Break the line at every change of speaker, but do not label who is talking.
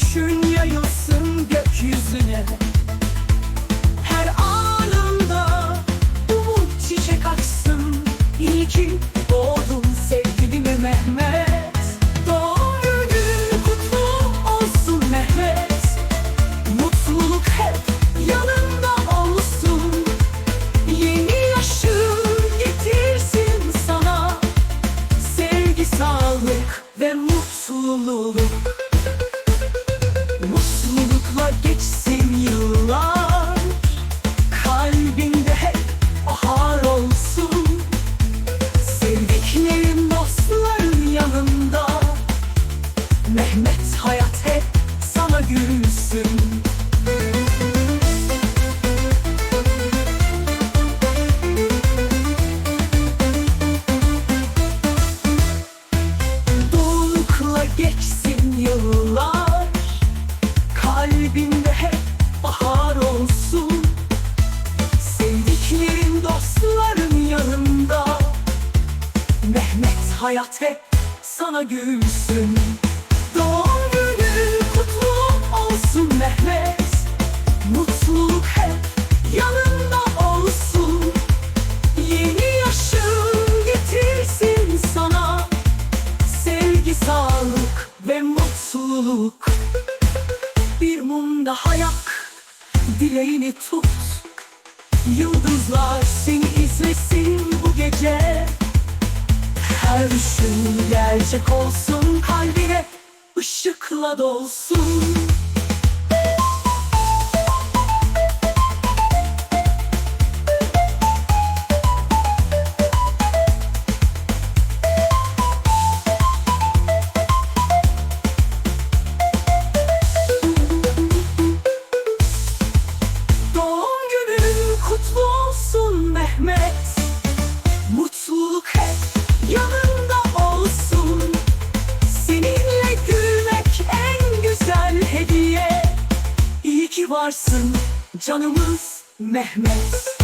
Gülüşün yayılsın gökyüzüne. Her anında umut çiçek açsın İyi ki doğdun sevgilime Mehmet. Doğru gün Mehmet. Mutluluk hep yanında olsun. Yeni yaşın getirsin sana. Sevgi, sağlık ve mutluluk. Geçsin yıllar. Kalbimde hep bahar olsun. Sevdiklerim dostlarım yanımda. Mehmet hayat hep sana gülsün. Mutluluk Bir mum daha yak, dileğini tut. Yıldızlar seni izlesin bu gece. Her düşün gerçek olsun Kalbine ışıkla dolsun varsın canımız Mehmet